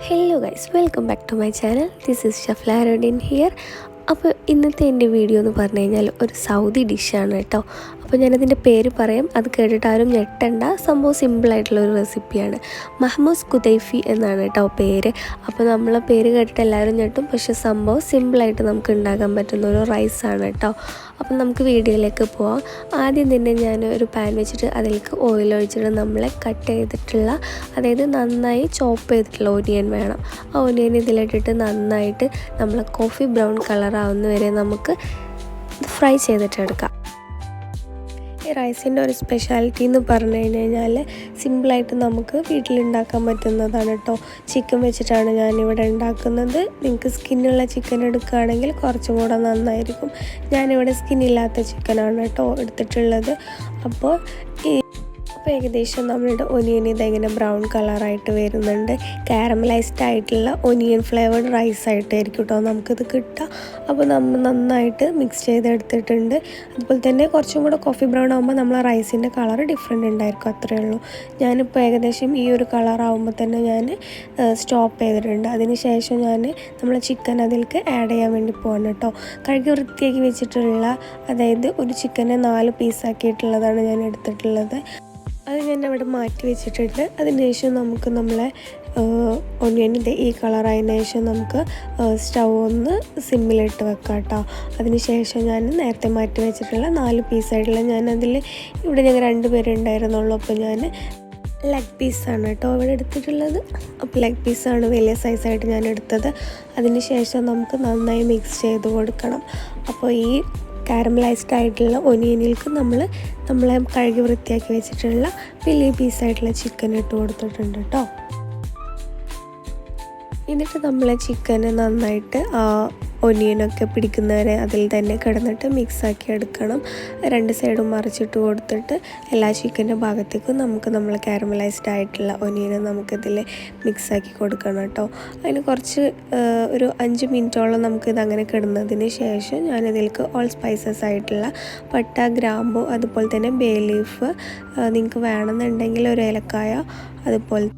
Hello guys welcome back to my channel this is ഷഫ്ലാരോഡിൻ here അപ്പോൾ ഇന്നത്തെ എന്റെ video എന്ന് പറഞ്ഞു കഴിഞ്ഞാൽ ഒരു സൗദി ഡിഷാണ് കേട്ടോ. അപ്പോൾ ഞാനതിന്റെ പേര് പറയാം. അത് കേട്ടിട്ട് ആരും ഞെട്ടണ്ട. സംഭവം സിമ്പിളായിട്ടുള്ള ഒരു റെസിപ്പിയാണ് മഹ്മൂസ് കുതൈഫി എന്നാണ് കേട്ടോ പേര്. അപ്പോൾ നമ്മളെ പേര് കേട്ടിട്ട് എല്ലാവരും ഞെട്ടും. പക്ഷെ സംഭവം സിമ്പിളായിട്ട് നമുക്ക് ഉണ്ടാക്കാൻ പറ്റുന്ന ഒരു റൈസാണ് കേട്ടോ. അപ്പം നമുക്ക് വീഡിയോയിലേക്ക് പോവാം. ആദ്യം തന്നെ ഞാൻ ഒരു പാൻ വെച്ചിട്ട് അതിലേക്ക് ഓയിൽ ഒഴിച്ചിട്ട് നമ്മളെ കട്ട് ചെയ്തിട്ടുള്ള അതായത് നന്നായി ചോപ്പ് ചെയ്തിട്ടുള്ള ഒനിയൻ വേണം. ആ ഒനിയൻ ഇതിലിട്ടിട്ട് നന്നായിട്ട് നമ്മൾ കോഫി ബ്രൗൺ കളർ ആവുന്ന വരെ നമുക്ക് ഫ്രൈ ചെയ്തിട്ടെടുക്കാം. റൈസിന്റെ ഒരു സ്പെഷ്യാലിറ്റി എന്ന് പറഞ്ഞു കഴിഞ്ഞ് കഴിഞ്ഞാൽ സിമ്പിളായിട്ട് നമുക്ക് വീട്ടിലുണ്ടാക്കാൻ പറ്റുന്നതാണ് കേട്ടോ. ചിക്കൻ വെച്ചിട്ടാണ് ഞാനിവിടെ ഉണ്ടാക്കുന്നത്. നിങ്ങൾക്ക് സ്കിന്നുള്ള ചിക്കൻ എടുക്കുകയാണെങ്കിൽ കുറച്ചും കൂടെ നന്നായിരിക്കും. ഞാനിവിടെ സ്കിന്നില്ലാത്ത ചിക്കനാണ് കേട്ടോ എടുത്തിട്ടുള്ളത്. അപ്പോൾ ഈ അപ്പോൾ ഏകദേശം നമ്മളുടെ ഒനിയൻ ഇതെങ്ങനെ ബ്രൗൺ കളറായിട്ട് വരുന്നുണ്ട്. കാരമലൈസ്ഡ് ആയിട്ടുള്ള ഒനിയൻ ഫ്ലേവേർഡ് റൈസ് ആയിട്ടായിരിക്കും കേട്ടോ നമുക്കിത് കിട്ടുക. അപ്പോൾ നമ്മൾ നന്നായിട്ട് മിക്സ് ചെയ്തെടുത്തിട്ടുണ്ട്. അതുപോലെ തന്നെ കുറച്ചും കൂടെ കോഫി ബ്രൗൺ ആകുമ്പോൾ നമ്മൾ റൈസിന്റെ കളർ ഡിഫറെന്റ് ഉണ്ടായിരിക്കും. അത്രയേ ഉള്ളൂ. ഞാനിപ്പോൾ ഏകദേശം ഈ ഒരു കളർ ആകുമ്പോൾ തന്നെ ഞാൻ സ്റ്റോപ്പ് ചെയ്തിട്ടുണ്ട്. അതിന് ശേഷം ഞാൻ നമ്മൾ ചിക്കൻ അതിലേക്ക് ആഡ് ചെയ്യാൻ വേണ്ടി പോകണം കേട്ടോ. കഴുകി വൃത്തിയാക്കി വെച്ചിട്ടുള്ള അതായത് ഒരു ചിക്കനെ നാല് പീസാക്കിയിട്ടുള്ളതാണ് ഞാൻ എടുത്തിട്ടുള്ളത്. അത് ഞാൻ അവിടെ മാറ്റി വെച്ചിട്ടുണ്ട്. അതിന് ശേഷം നമുക്ക് നമ്മളെ ഒനിയനിന്റെ ഈ കളറായതിനു ശേഷം നമുക്ക് സ്റ്റൗ ഒന്ന് സിമ്മിലിട്ട് വെക്കാം കേട്ടോ. അതിന് ശേഷം ഞാൻ നേരത്തെ മാറ്റി വെച്ചിട്ടുള്ള നാല് പീസായിട്ടുള്ള ഞാൻ അതിൽ ഇവിടെ ഞങ്ങൾ രണ്ട് പേരുണ്ടായിരുന്നുള്ളൂ അപ്പോൾ ഞാൻ ലെഗ് പീസാണ് കേട്ടോ ഇവിടെ എടുത്തിട്ടുള്ളത്. അപ്പോൾ ലെഗ് പീസാണ് വലിയ സൈസായിട്ട് ഞാൻ എടുത്തത്. അതിന് ശേഷം നമുക്ക് നന്നായി മിക്സ് ചെയ്ത് കൊടുക്കണം. അപ്പോൾ ഈ കാരമലൈസ്ഡ് ആയിട്ടുള്ള ഒനിയനിൽക്ക് നമ്മൾ നമ്മളെ കഴുകി വൃത്തിയാക്കി വെച്ചിട്ടുള്ള വലിയ പീസായിട്ടുള്ള ചിക്കൻ ഇട്ട് കൊടുത്തിട്ടുണ്ട് കേട്ടോ എന്നിട്ട് നമ്മൾ ചിക്കന് നന്നായിട്ട് ഒനിയനൊക്കെ പിടിക്കുന്നവരെ അതിൽ തന്നെ കിടന്നിട്ട് മിക്സാക്കി എടുക്കണം. രണ്ട് സൈഡും മറിച്ചിട്ട് കൊടുത്തിട്ട് എല്ലാ ചിക്കന്റെ ഭാഗത്തേക്കും നമുക്ക് നമ്മൾ കാരമലൈസ്ഡ് ആയിട്ടുള്ള ഒനിയനെ നമുക്കിതിൽ മിക്സാക്കി കൊടുക്കണം കേട്ടോ. അതിന് കുറച്ച് ഒരു അഞ്ച് മിനിറ്റോളം നമുക്കിത് അങ്ങനെ കിടന്നതിന് ശേഷം ഞാനിതിലേക്ക് ഓൾ സ്പൈസസ് ആയിട്ടുള്ള പട്ട ഗ്രാമ്പു അതുപോലെ തന്നെ ബേ ലീഫ് നിങ്ങൾക്ക് വേണമെന്നുണ്ടെങ്കിൽ ഒരു ഏലക്കായ അതുപോലെ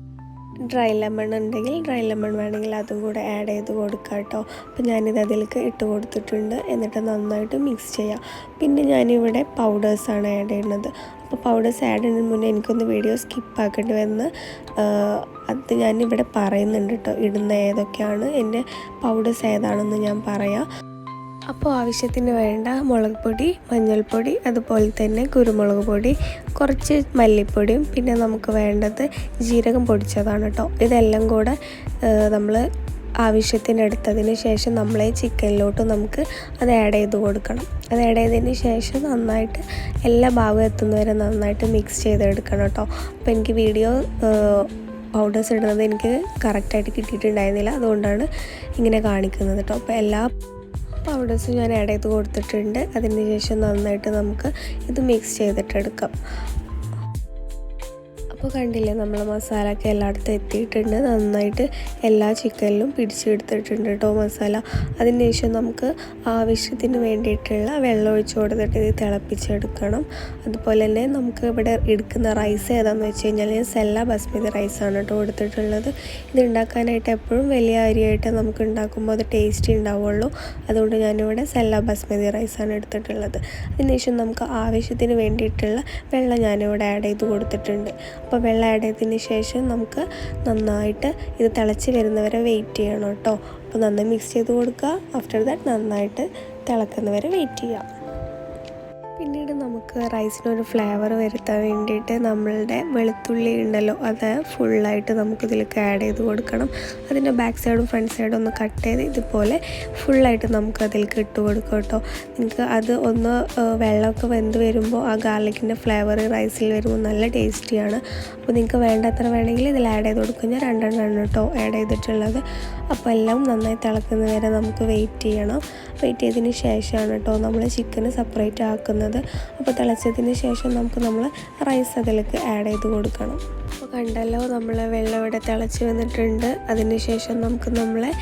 ഡ്രൈ ലെമൺ ഉണ്ടെങ്കിൽ ഡ്രൈ ലെമൺ വേണമെങ്കിൽ അതും കൂടെ ആഡ് ചെയ്ത് കൊടുക്കുക കേട്ടോ. അപ്പോൾ ഞാനിത് അതിലേക്ക് ഇട്ട് കൊടുത്തിട്ടുണ്ട്. എന്നിട്ട് നന്നായിട്ട് മിക്സ് ചെയ്യാം. പിന്നെ ഞാനിവിടെ പൗഡേഴ്സാണ് ആഡ് ചെയ്യുന്നത്. അപ്പോൾ പൗഡേഴ്സ് ആഡ് ചെയ്യുന്നതിന് മുന്നേ എനിക്കൊന്ന് വീഡിയോ സ്കിപ്പ് ആക്കേണ്ടി വന്ന് അത് ഞാനിവിടെ പറയുന്നുണ്ട് കേട്ടോ. ഇടുന്ന ഏതൊക്കെയാണ്? എന്റെ പൗഡേഴ്സ് ഏതാണെന്ന് ഞാൻ പറയാം. അപ്പോൾ ആവശ്യത്തിന് വേണ്ട മുളക് പൊടി മഞ്ഞൾപ്പൊടി അതുപോലെ തന്നെ കുരുമുളക് പൊടി കുറച്ച് മല്ലിപ്പൊടിയും പിന്നെ നമുക്ക് വേണ്ടത് ജീരകം പൊടിച്ചതാണ് കേട്ടോ. ഇതെല്ലാം കൂടെ നമ്മൾ ആവശ്യത്തിനെടുത്തതിന് ശേഷം നമ്മളെ ചിക്കനിലോട്ട് നമുക്ക് അത് ആഡ് ചെയ്ത് കൊടുക്കണം. അത് ആഡ് ചെയ്തതിന് ശേഷം നന്നായിട്ട് എല്ലാ ഭാഗവും എത്തുന്നവരെ നന്നായിട്ട് മിക്സ് ചെയ്തെടുക്കണം കേട്ടോ. അപ്പോൾ എനിക്ക് വീഡിയോ പൗഡേഴ്സ് ഇടുന്നത് എനിക്ക് കറക്റ്റായിട്ട് കിട്ടിയിട്ടുണ്ടായിരുന്നില്ല. അതുകൊണ്ടാണ് ഇങ്ങനെ കാണിക്കുന്നത് കേട്ടോ. അപ്പോൾ എല്ലാ പൗഡേഴ്സ് ഞാൻ ആഡ് ചെയ്ത് കൊടുത്തിട്ടുണ്ട്. അതിന് ശേഷം നന്നായിട്ട് നമുക്ക് ഇത് മിക്സ് ചെയ്തിട്ടെടുക്കാം. അപ്പോൾ കണ്ടില്ലേ നമ്മൾ മസാല ഒക്കെ എല്ലായിടത്തും എത്തിയിട്ടുണ്ട്. നന്നായിട്ട് എല്ലാ ചിക്കനിലും പിടിച്ചെടുത്തിട്ടുണ്ട് കേട്ടോ മസാല. അതിന് ശേഷം നമുക്ക് ആവശ്യത്തിന് വേണ്ടിയിട്ടുള്ള വെള്ളം ഒഴിച്ചു കൊടുത്തിട്ട് ഇത് തിളപ്പിച്ചെടുക്കണം. അതുപോലെ തന്നെ നമുക്ക് ഇവിടെ എടുക്കുന്ന റൈസ് ഏതാണെന്ന് വെച്ച് കഴിഞ്ഞാൽ സെല്ല ബസ്മതി റൈസാണ് കേട്ടോ എടുത്തിട്ടുള്ളത്. ഇത് ഉണ്ടാക്കാനായിട്ട് എപ്പോഴും വലിയ അരിയായിട്ട് നമുക്ക് ഉണ്ടാക്കുമ്പോൾ അത് ടേസ്റ്റി ഉണ്ടാവുള്ളൂ. അതുകൊണ്ട് ഞാനിവിടെ സെല്ല ബസ്മതി റൈസാണ് എടുത്തിട്ടുള്ളത്. അതിനുശേഷം നമുക്ക് ആവശ്യത്തിന് വേണ്ടിയിട്ടുള്ള വെള്ളം ഞാനിവിടെ ആഡ് ചെയ്ത് കൊടുത്തിട്ടുണ്ട്. അപ്പോൾ വെള്ളം ആഡ് ചെയ്തതിന് ശേഷം നമുക്ക് നന്നായിട്ട് ഇത് തിളച്ച് വരുന്നവരെ വെയിറ്റ് ചെയ്യണം കേട്ടോ. അപ്പോൾ നന്നായി മിക്സ് ചെയ്ത് കൊടുക്കുക. ആഫ്റ്റർ ദാറ്റ് നന്നായിട്ട് തിളക്കുന്നവരെ വെയിറ്റ് ചെയ്യാം പിന്നീട് നമുക്ക് റൈസിനൊരു ഫ്ലേവർ വരുത്താൻ വേണ്ടിയിട്ട് നമ്മളുടെ വെളുത്തുള്ളി ഉണ്ടല്ലോ അത് ഫുള്ളായിട്ട് നമുക്കിതിലേക്ക് ആഡ് ചെയ്ത് കൊടുക്കണം. അതിന്റെ ബാക്ക് സൈഡും ഫ്രണ്ട് സൈഡും ഒന്ന് കട്ട് ചെയ്ത് ഇതുപോലെ ഫുള്ളായിട്ട് നമുക്ക് അതിലേക്ക് ഇട്ട് കൊടുക്കും കേട്ടോ. നിങ്ങൾക്ക് അത് ഒന്ന് വെള്ളമൊക്കെ വെന്ത് വരുമ്പോൾ ആ ഗാർലിക്കിന്റെ ഫ്ലേവർ റൈസിൽ വരുമ്പോൾ നല്ല ടേസ്റ്റിയാണ്. അപ്പോൾ നിങ്ങൾക്ക് വേണ്ടത്ര വേണമെങ്കിൽ ഇതിൽ ആഡ് ചെയ്ത് കൊടുക്കും. ഞാൻ രണ്ടെണ്ണം കേട്ടോ ആഡ് ചെയ്തിട്ടുള്ളത്. അപ്പോൾ എല്ലാം നന്നായി തിളക്കുന്ന വരെ നമുക്ക് വെയിറ്റ് ചെയ്യണം. വെയിറ്റ് ചെയ്തതിന് ശേഷമാണ് കേട്ടോ നമ്മൾ ചിക്കന് സെപ്പറേറ്റ് ആക്കുന്നത്. അപ്പോൾ തിളച്ചതിന് ശേഷം നമുക്ക് നമ്മൾ റൈസ് അതിലേക്ക് ആഡ് ചെയ്ത് കൊടുക്കണം. അപ്പോൾ കണ്ടല്ലോ നമ്മൾ വെള്ളം ഇവിടെ തിളച്ച് വന്നിട്ടുണ്ട്. അതിന് ശേഷം നമുക്ക് നമ്മളെ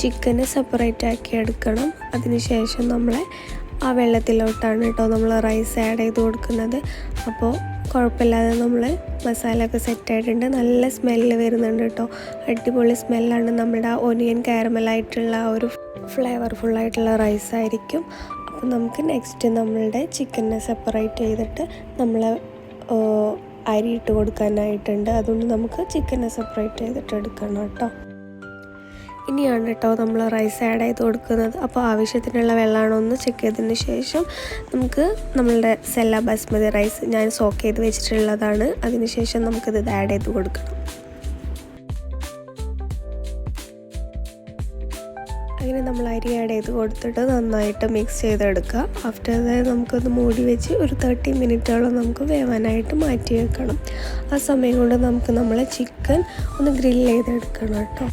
ചിക്കന് സെപ്പറേറ്റ് ആക്കി എടുക്കണം. അതിന് ശേഷം നമ്മളെ ആ വെള്ളത്തിലോട്ടാണ് കേട്ടോ നമ്മൾ റൈസ് ആഡ് ചെയ്ത് കൊടുക്കുന്നത്. അപ്പോൾ കുഴപ്പമില്ലാതെ നമ്മൾ മസാല ഒക്കെ സെറ്റായിട്ടുണ്ട് നല്ല സ്മെല്ല് വരുന്നുണ്ട് കേട്ടോ. അടിപൊളി സ്മെല്ലാണ് നമ്മുടെ ഒനിയൻ കാരമലായിട്ടുള്ള ആ ഒരു ഫ്ലേവർഫുള്ളായിട്ടുള്ള റൈസ് ആയിരിക്കും. അപ്പോൾ നമുക്ക് നെക്സ്റ്റ് നമ്മളുടെ ചിക്കനെ സെപ്പറേറ്റ് ചെയ്തിട്ട് നമ്മൾ അരി ഇട്ട് കൊടുക്കാനായിട്ടുണ്ട്. അതുകൊണ്ട് നമുക്ക് ചിക്കനെ സെപ്പറേറ്റ് ചെയ്തിട്ട് എടുക്കണം കേട്ടോ. ഇനിയാണ് കേട്ടോ നമ്മൾ റൈസ് ആഡ് ചെയ്ത് കൊടുക്കുന്നത്. അപ്പോൾ ആവശ്യത്തിനുള്ള വെള്ളമാണോ എന്ന് ചെക്ക് ചെയ്തതിന് ശേഷം നമുക്ക് നമ്മളുടെ സെല്ല ബസ്മതി റൈസ് ഞാൻ സോക്ക് ചെയ്ത് വെച്ചിട്ടുള്ളതാണ്. അതിന് ശേഷം നമുക്കിത് ആഡ് ചെയ്ത് കൊടുക്കണം. അങ്ങനെ നമ്മൾ അരി ആഡ് ചെയ്ത് കൊടുത്തിട്ട് നന്നായിട്ട് മിക്സ് ചെയ്തെടുക്കുക. ആഫ്റ്റർ ദാറ്റ് നമുക്കത് മൂടി വെച്ച് ഒരു തേർട്ടി മിനിറ്റോളം നമുക്ക് വേവാനായിട്ട് മാറ്റി വെക്കണം ആ സമയം കൊണ്ട് നമുക്ക് നമ്മളെ ചിക്കൻ ഒന്ന് ഗ്രില്ല് ചെയ്തെടുക്കണം കേട്ടോ.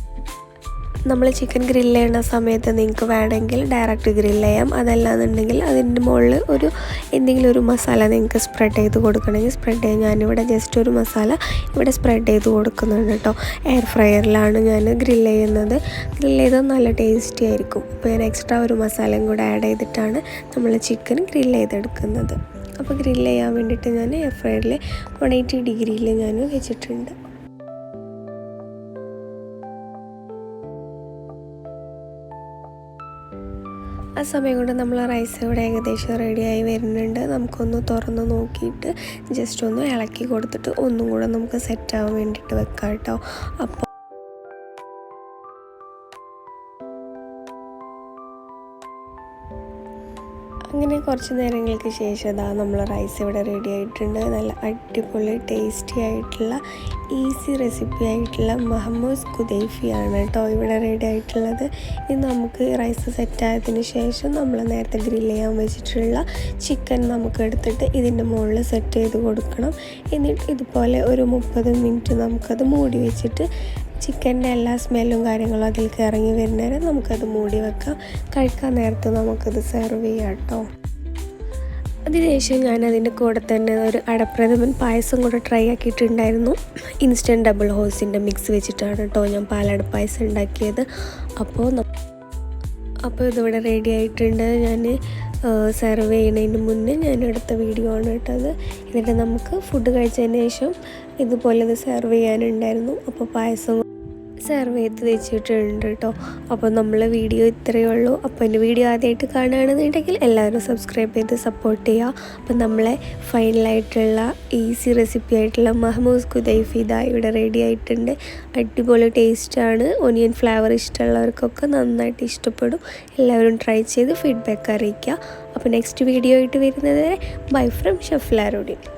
നമ്മൾ ചിക്കൻ ഗ്രില്ല് ചെയ്യുന്ന സമയത്ത് നിങ്ങൾക്ക് വേണമെങ്കിൽ ഡയറക്റ്റ് ഗ്രില്ല് ചെയ്യാം. അതല്ലാന്നുണ്ടെങ്കിൽ അതിന്റെ മുകളിൽ ഒരു എന്തെങ്കിലും ഒരു മസാല നിങ്ങൾക്ക് സ്പ്രെഡ് ചെയ്ത് കൊടുക്കണമെങ്കിൽ സ്പ്രെഡ് ചെയ്യാം. ഞാനിവിടെ ജസ്റ്റ് ഒരു മസാല ഇവിടെ സ്പ്രെഡ് ചെയ്ത് കൊടുക്കുന്നുണ്ട് കേട്ടോ. എയർ ഫ്രയറിലാണ് ഞാൻ ഗ്രില്ല് ചെയ്യുന്നത്. ഗ്രില്ല് ചെയ്താൽ നല്ല ടേസ്റ്റി ആയിരിക്കും. അപ്പോൾ ഞാൻ എക്സ്ട്രാ ഒരു മസാലയും കൂടെ ആഡ് ചെയ്തിട്ടാണ് നമ്മൾ ചിക്കൻ ഗ്രില്ല് ചെയ്തെടുക്കുന്നത്. അപ്പോൾ ഗ്രില്ല് ചെയ്യാൻ വേണ്ടിയിട്ട് ഞാൻ എയർ ഫ്രയറിൽ വൺ എയ്റ്റി ഡിഗ്രിയിൽ ഞാൻ വെച്ചിട്ടുണ്ട്. ആ സമയം കൊണ്ട് നമ്മൾ റൈസ് ഇവിടെ ഏകദേശം റെഡിയായി വരുന്നുണ്ട്. നമുക്കൊന്ന് തുറന്ന് നോക്കിയിട്ട് ജസ്റ്റ് ഒന്ന് ഇളക്കി കൊടുത്തിട്ട് ഒന്നും കൂടെ നമുക്ക് സെറ്റ് ആവാൻ വേണ്ടിയിട്ട് വെക്കാം കേട്ടോ അപ്പോൾ അങ്ങനെ കുറച്ച് നേരങ്ങൾക്ക് ശേഷം അതാ നമ്മൾ റൈസ് ഇവിടെ റെഡി ആയിട്ടുണ്ട്. നല്ല അടിപൊളി ടേസ്റ്റി ആയിട്ടുള്ള ഈസി റെസിപ്പി ആയിട്ടുള്ള മഹമ്മൂസ് കുദൈഫിയാണ് കേട്ടോ ഇവിടെ റെഡി ആയിട്ടുള്ളത്. ഇനി നമുക്ക് റൈസ് സെറ്റായതിന് ശേഷം നമ്മൾ നേരത്തെ ഗ്രിൽ ചെയ്യാൻ വെച്ചിട്ടുള്ള ചിക്കൻ നമുക്ക് എടുത്തിട്ട് ഇതിന്റെ മുകളിൽ സെറ്റ് ചെയ്ത് കൊടുക്കണം. എന്നിട്ട് ഇതുപോലെ ഒരു മുപ്പത് മിനിറ്റ് നമുക്കത് മൂടി വെച്ചിട്ട് ചിക്കന്റെ എല്ലാ സ്മെല്ലും കാര്യങ്ങളും അതിലേക്ക് ഇറങ്ങി വരുന്നവരെ നമുക്കത് മൂടി വെക്കാം. കഴിക്കാൻ നേരത്ത് നമുക്കത് സെർവ് ചെയ്യാം കേട്ടോ. അതിനുശേഷം ഞാൻ അതിന്റെ കൂടെ തന്നെ ഒരു അടപ്രഥമൻ പായസം കൂടെ ട്രൈ ആക്കിയിട്ടുണ്ടായിരുന്നു. ഇൻസ്റ്റന്റ് ഡബിൾ ഹോസിന്റെ മിക്സ് വെച്ചിട്ടാണ് കേട്ടോ ഞാൻ പാലട പായസം ഉണ്ടാക്കിയത്. അപ്പോൾ അപ്പോൾ ഇതിവിടെ റെഡി ആയിട്ടുണ്ട്. ഞാൻ സെർവ് ചെയ്യുന്നതിന് മുന്നേ ഞാൻ എടുത്ത വീഡിയോ ആണ് കേട്ടത് എന്നിട്ട് നമുക്ക് ഫുഡ് കഴിച്ചതിന് ശേഷം ഇതുപോലെ ഇത് സെർവ് ചെയ്യാനുണ്ടായിരുന്നു. അപ്പോൾ പായസം സെർവ് ചെയ്ത് വെച്ചിട്ടുണ്ട് കേട്ടോ. അപ്പോൾ നമ്മൾ വീഡിയോ ഇത്രയേ ഉള്ളൂ. അപ്പോൾ എന്റെ വീഡിയോ ആദ്യമായിട്ട് കാണുകയാണെന്നുണ്ടെങ്കിൽ എല്ലാവരും സബ്സ്ക്രൈബ് ചെയ്ത് സപ്പോർട്ട് ചെയ്യുക. അപ്പോൾ നമ്മളെ ഫൈനലായിട്ടുള്ള ഈസി റെസിപ്പി ആയിട്ടുള്ള മഹമൂസ് ഇതാ ഇവിടെ റെഡി ആയിട്ടുണ്ട്. അടിപൊളി ടേസ്റ്റാണ് ഒനിയൻ ഫ്ലേവർ ഇഷ്ടമുള്ളവർക്കൊക്കെ നന്നായിട്ട് ഇഷ്ടപ്പെടും. എല്ലാവരും ട്രൈ ചെയ്ത് ഫീഡ്ബാക്ക് അറിയിക്കുക. അപ്പോൾ നെക്സ്റ്റ് വീഡിയോ ആയിട്ട് വരുന്നത് ബൈ ഫ്രം ഷെഫ്ലാരോഡിൻ